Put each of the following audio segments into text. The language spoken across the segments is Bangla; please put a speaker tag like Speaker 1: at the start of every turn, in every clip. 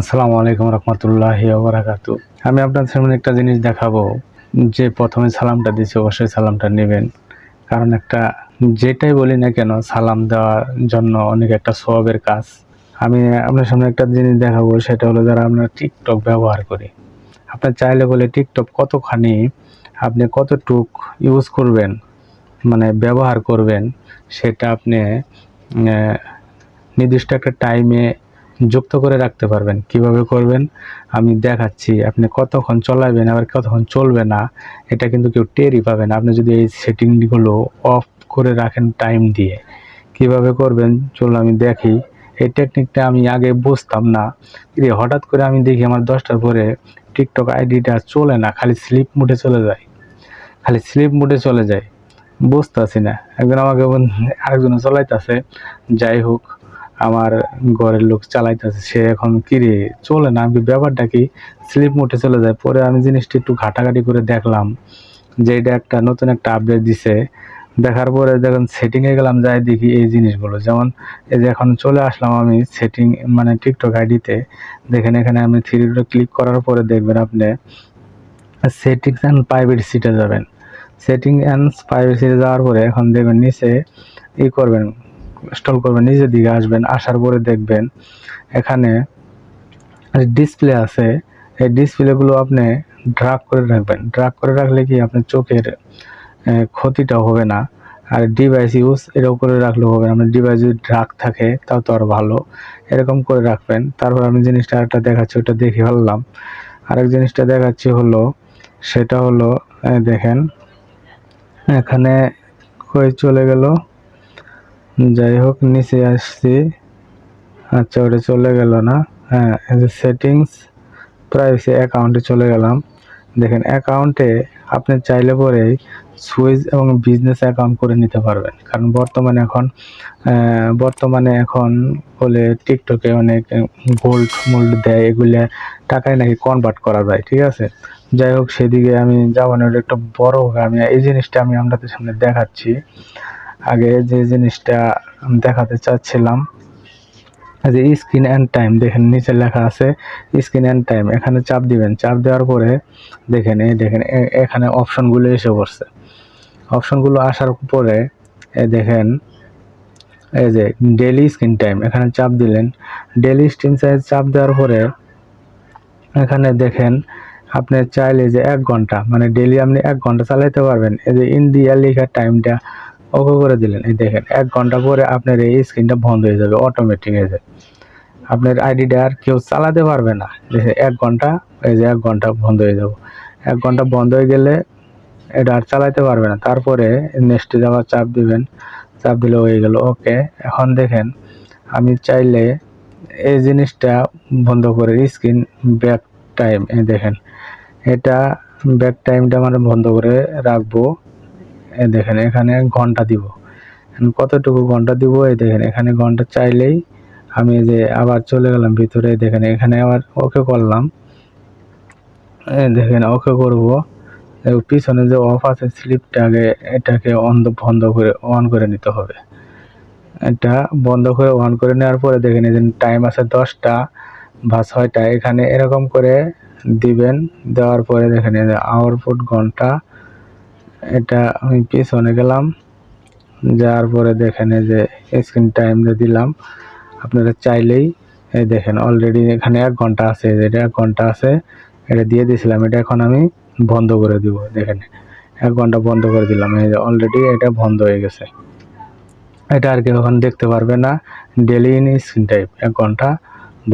Speaker 1: আসসালামু আলাইকুম রহমতুল্লাহ বারাকাতু। আমি আপনার সামনে একটা জিনিস দেখাবো। যে প্রথমে সালামটা দিচ্ছে অবশ্যই সালামটা নেবেন। কারণ একটা, যেটাই বলি না কেন, সালাম দেওয়ার জন্য অনেক একটা সবের কাজ। আমি আপনার সামনে একটা জিনিস দেখাবো, সেটা হলো যারা আমরা টিকটক ব্যবহার করি। আপনার চাইলে বলে টিকটক কতখানি আপনি কতটুক ইউজ করবেন মানে ব্যবহার করবেন, সেটা আপনি নির্দিষ্ট একটা টাইমে যুক্ত করে রাখতে পারবেন। কীভাবে করবেন? আমি দেখাচ্ছি। আপনি কতক্ষণ চলাবেন, আবার কতক্ষণ চলবে না, এটা কিন্তু কেউ টেরই পাবেন আপনি যদি এই সেটিংগুলো অফ করে রাখেন টাইম দিয়ে, কীভাবে করবেন? চলো আমি দেখি। এই টেকনিকটা আমি আগে বুঝতাম না। হঠাৎ করে আমি দেখি আমার দশটার পরে টিকটক আইডিটা চলে না, খালি স্লিপ মুডে চলে যায়। খালি স্লিপ মুডে চলে যায়। বুঝতেছি না। একজন আমাকে আরেকজন চলাইতেছে। যাই হোক আমার ঘরের লোক চালাইতেছে, সে এখন কিরে চলে না, আমি ব্যাপারটা কি? স্লিপ মুটে চলে যায়। পরে আমি জিনিসটি একটু ঘাটাঘাটি করে দেখলাম যে এটা একটা নতুন একটা আপডেট দিছে। দেখার পরে যখন সেটিংয়ে গেলাম, যাই দেখি এই জিনিসগুলো। যেমন এই যে এখন চলে আসলাম আমি সেটিং মানে টিকটক আইডিতে দেখেন এখানে আমি থ্রি ক্লিক করার পরে দেখবেন আপনি সেটিংস অ্যান্ড প্রাইভেসিতে যাবেন। সেটিং অ্যান্ড প্রাইভেসিতে যাওয়ার পরে এখন দেখবেন নিচে ই করবেন স্টল করবেন নিচের দিকে আসবেন, আসার পরে দেখবেন এখানে ডিসপ্লে আছে, এই ডিসপ্লেগুলো আপনি ড্রাগ করে রাখবেন। ড্রাগ করে রাখলে কি আপনার চোখের ক্ষতিটা হবে না। আর ডিভাইস ইউজ এরকম করে রাখলেও হবে আপনার ডিভাইস যদি ড্রাগ থাকে, তাও তো আর ভালো। এরকম করে রাখবেন। তারপর আমি জিনিসটা একটা দেখাচ্ছি, ওটা দেখে ফেললাম। আরেক জিনিসটা দেখাচ্ছি হলো, সেটা হলো দেখেন, এখানে চলে গেল? যাই হোক নিচে আসছি। আচ্ছা ওটা চলে গেল না? হ্যাঁ সেটিংস প্রাইভেসি অ্যাকাউন্টে চলে গেলাম। দেখেন অ্যাকাউন্টে আপনি চাইলে পরেই সুইচ এবং বিজনেস অ্যাকাউন্ট করে নিতে পারবেন। কারণ বর্তমানে এখন বর্তমানে এখন বলে টিকটকে অনেক গোল্ড মোল্ড দেয়, এগুলো টাকায় নাকি কনভার্ট করা যায়, ঠিক আছে? যাই হোক সেদিকে আমি যাব না, ওটা একটা বড় হবে আমি এই জিনিসটা আমি আপনাদের সামনে দেখাচ্ছি। আগে যে জিনিসটা দেখাতে চাচ্ছিলাম, যে স্ক্রিন অ্যান্ড টাইম, দেখেন নিচে লেখা আছে স্ক্রিন অ্যান্ড টাইম, এখানে চাপ দিবেন। চাপ দেওয়ার পরে দেখেন, এই দেখেন, এ- এখানে অপশনগুলো এসে পড়ছে। অপশনগুলো আসার পরে এই দেখেন, এই যে ডেলি স্ক্রিন টাইম, এখানে চাপ দিলেন। ডেলি স্ক্রিন সাইজ চাপ দেওয়ার পরে, এখানে দেখেন, আপনি চাইলে যে এক ঘণ্টা মানে ডেলি আপনি এক ঘণ্টা চালাইতে পারবেন। এই যে ইন্ডিয়া লেখার টাইমটা ওকে করে দিলেন। এই দেখেন, এক ঘণ্টা পরে আপনার এই স্ক্রিনটা বন্ধ হয়ে যাবে অটোমেটিক হয়ে যাবে। আপনার আইডিটা আর কেউ চালাতে পারবে না। এক ঘণ্টা, এই যে এক ঘণ্টা বন্ধ হয়ে যাব। এক ঘণ্টা বন্ধ হয়ে গেলে এটা আর চালাতে পারবে না। তারপরে নেক্সটে যাওয়ার চাপ দিবেন। চাপ দিলে হয়ে গেল ওকে এখন দেখেন, আমি চাইলে এই জিনিসটা বন্ধ করে স্ক্রিন ব্যাক টাইম দেখেন। এটা ব্যাক টাইমটা মানে বন্ধ করে রাখব। এই দেখেন, এখানে ঘণ্টা দিব। কতটুকু ঘণ্টা দিব? এই দেখেন, এখানে ঘণ্টা চাইলেই আমি যে আবার চলে গেলাম ভিতরে দেখেন, এখানে আবার ওকে করলাম। দেখেন, ওকে করব। পিছনে যে অফ আছে স্লিপটা আগে এটাকে অন বন্ধ করে অন করে নিতে হবে। এটা বন্ধ করে অন করে নেওয়ার পরে দেখেন, এই টাইম আছে দশটা বা ছয়টা। এখানে এরকম করে দিবেন। দেওয়ার পরে দেখেন আউটপুট ঘণ্টা এটা আমি পিছনে গেলাম, যাওয়ার পরে দেখেন যে স্ক্রিন টাইম দিলাম। আপনারা চাইলেই, এই দেখেন অলরেডি এখানে এক ঘণ্টা আছে এটা এক ঘণ্টা আছে, এটা দিয়ে দিয়েছিলাম এটা এখন আমি বন্ধ করে দিব, দেখেন। এক ঘণ্টা বন্ধ করে দিলাম, এই যে অলরেডি এটা বন্ধ হয়ে গেছে। এটা আর কেউ এখন দেখতে পারবে না ডেলি ইন স্ক্রিন টাইপ এক ঘণ্টা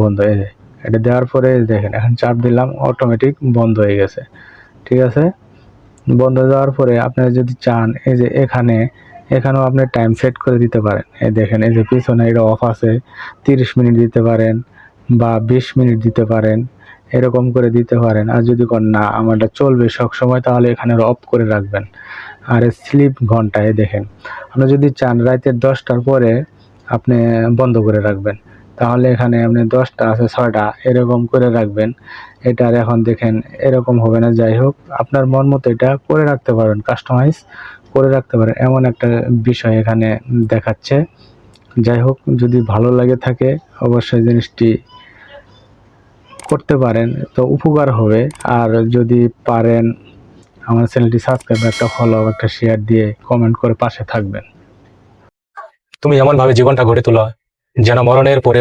Speaker 1: বন্ধ হয়ে যায় এটা দেওয়ার পরে দেখেন, এখন চাপ দিলাম অটোমেটিক বন্ধ হয়ে গেছে, ঠিক আছে? বন্ধ যাওয়ার পরে আপনারা যদি চান, এই যে এখানে, এখানেও আপনি টাইম সেট করে দিতে পারেন। এই দেখেন, এই যে পিছনে এটা অফ আছে, তিরিশ মিনিট দিতে পারেন বা বিশ মিনিট দিতে পারেন, এরকম করে দিতে পারেন। আর যদি কোন না, আমারটা চলবে সব সময়, তাহলে এখানে অফ করে রাখবেন। আর স্লিপ ঘন্টায় দেখেন। আপনি যদি চান রাতের দশটার পরে আপনি বন্ধ করে রাখবেন। তাহলে এখানে আপনি দশটা আছে, ছয়টা। এরকম করে রাখবেন। এটার এখন দেখেন, এরকম হবে না। যাই হোক, আপনার মন মতো এটা করে রাখতে পারেন কাস্টমাইজ করে রাখতে পারেন। এমন একটা বিষয় এখানে দেখাচ্ছে। যাই হোক, যদি ভালো লাগে থাকে, অবশ্যই জিনিসটি করতে পারেন। তো উপকার হবে। আর যদি পারেন, আমার চ্যানেলটি সাবস্ক্রাইব একটা ফলো একটা শেয়ার দিয়ে কমেন্ট করে পাশে থাকবেন।
Speaker 2: তুমি এমনভাবে জীবনটা গড়ে তোলা, যেন মরণের পরে